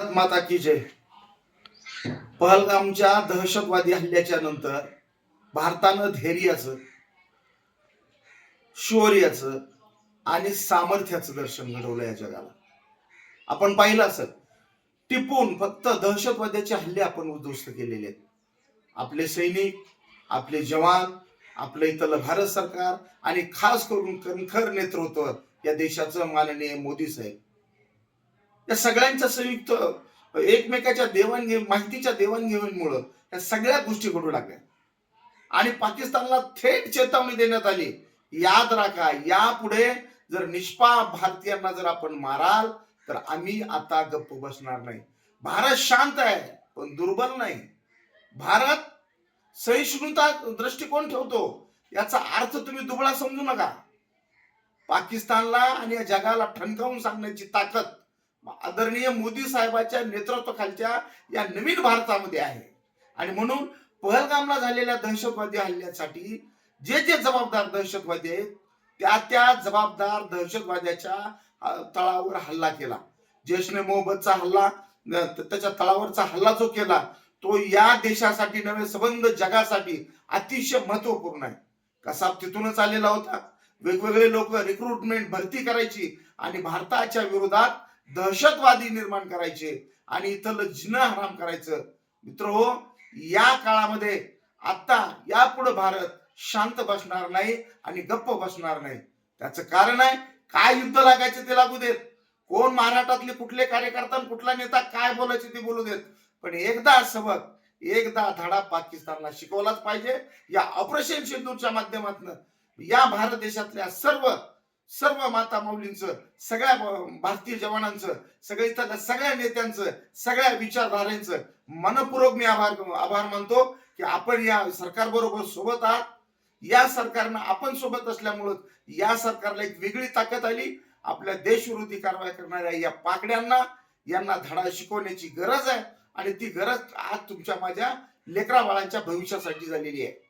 माता की जय. पहलगामच्या दहशतवादी हल्ल्याच्या नंतर भारतानं धैर्याचं शौर्याचं आणि सामर्थ्याचं दर्शन घडवलं या जगाला. आपण पाहिलं असत टिपून फक्त दहशतवाद्याचे हल्ले आपण उद्ध्वस्त केलेले आहेत. आपले सैनिक आपले जवान आपलं इथलं भारत सरकार आणि खास करून कणखर नेतृत्व या देशाचं माननीय मोदी साहेब. या सगळ्यांच्या संयुक्त एकमेकाच्या देवाणघेव माहितीच्या देवाणघेवाणीमुळं या सगळ्या गोष्टी घडू लागल्या. आणि पाकिस्तानला थेट चेतावणी देण्यात आली. याद राखा यापुढे जर निष्पाप भारतीयांना जर आपण माराल तर आम्ही आता गप्प बसणार नाही. भारत शांत आहे पण दुर्बल नाही. भारत सहिष्णुता दृष्टिकोन ठेवतो. याचा अर्थ तुम्ही दुबळा समजू नका. पाकिस्तानला आणि या जगाला ठणकावून सांगण्याची ताकद आदरणीय मोदी साहेबांच्या नेतृत्वाखालच्या या नवीन भारतामध्ये आहे. आणि म्हणून पहलगामला झालेल्या दहशतवादी हल्ल्यासाठी जे जे जबाबदार दहशतवादी आहेत त्या त्या जबाबदार दहशतवाद्याच्या तळावर हल्ला केला. जैशने मोहब्बतचा हल्ला त्याच्या तळावरचा हल्ला जो केला तो या देशासाठी नव्हे संबंध जगासाठी अतिशय महत्त्वपूर्ण आहे. कसा तिथूनच आलेला होता. वेगवेगळे लोक रिक्रुटमेंट भरती करायची आणि भारताच्या विरोधात दहशतवादी निर्माण करायचे आणि इथलं जिनं हराम करायचं. मित्र हो या काळामध्ये आता यापुढे भारत शांत बसणार नाही आणि गप्प बसणार नाही. त्याचं कारण आहे काय युद्ध लागायचे ते लागू देत. कोण महाराष्ट्रातले कुठले कार्यकर्ता आणि कुठला नेता काय बोलायचे ते बोलू देत. पण एकदा सबक एकदा धडा पाकिस्तानला शिकवलाच पाहिजे. या ऑपरेशन सिंधूच्या माध्यमातून या भारत देशातल्या सर्व सर्व माता माऊलींचं सगळ्या भारतीय जवानांचं सगळ्या इथल्या सगळ्या नेत्यांचं सगळ्या विचारधाऱ्यांचं मनपूर्वक मी आभार आभार मानतो की आपण या सरकार बरोबर सोबत आहात. या सरकारनं आपण सोबत असल्यामुळं या सरकारला एक वेगळी ताकद आली. आपल्या देशविरोधी कारवाई करणाऱ्या या पाकड्यांना यांना धडा शिकवण्याची गरज आहे आणि ती गरज आज तुमच्या माझ्या लेकरा बाळांच्या भविष्यासाठी झालेली आहे.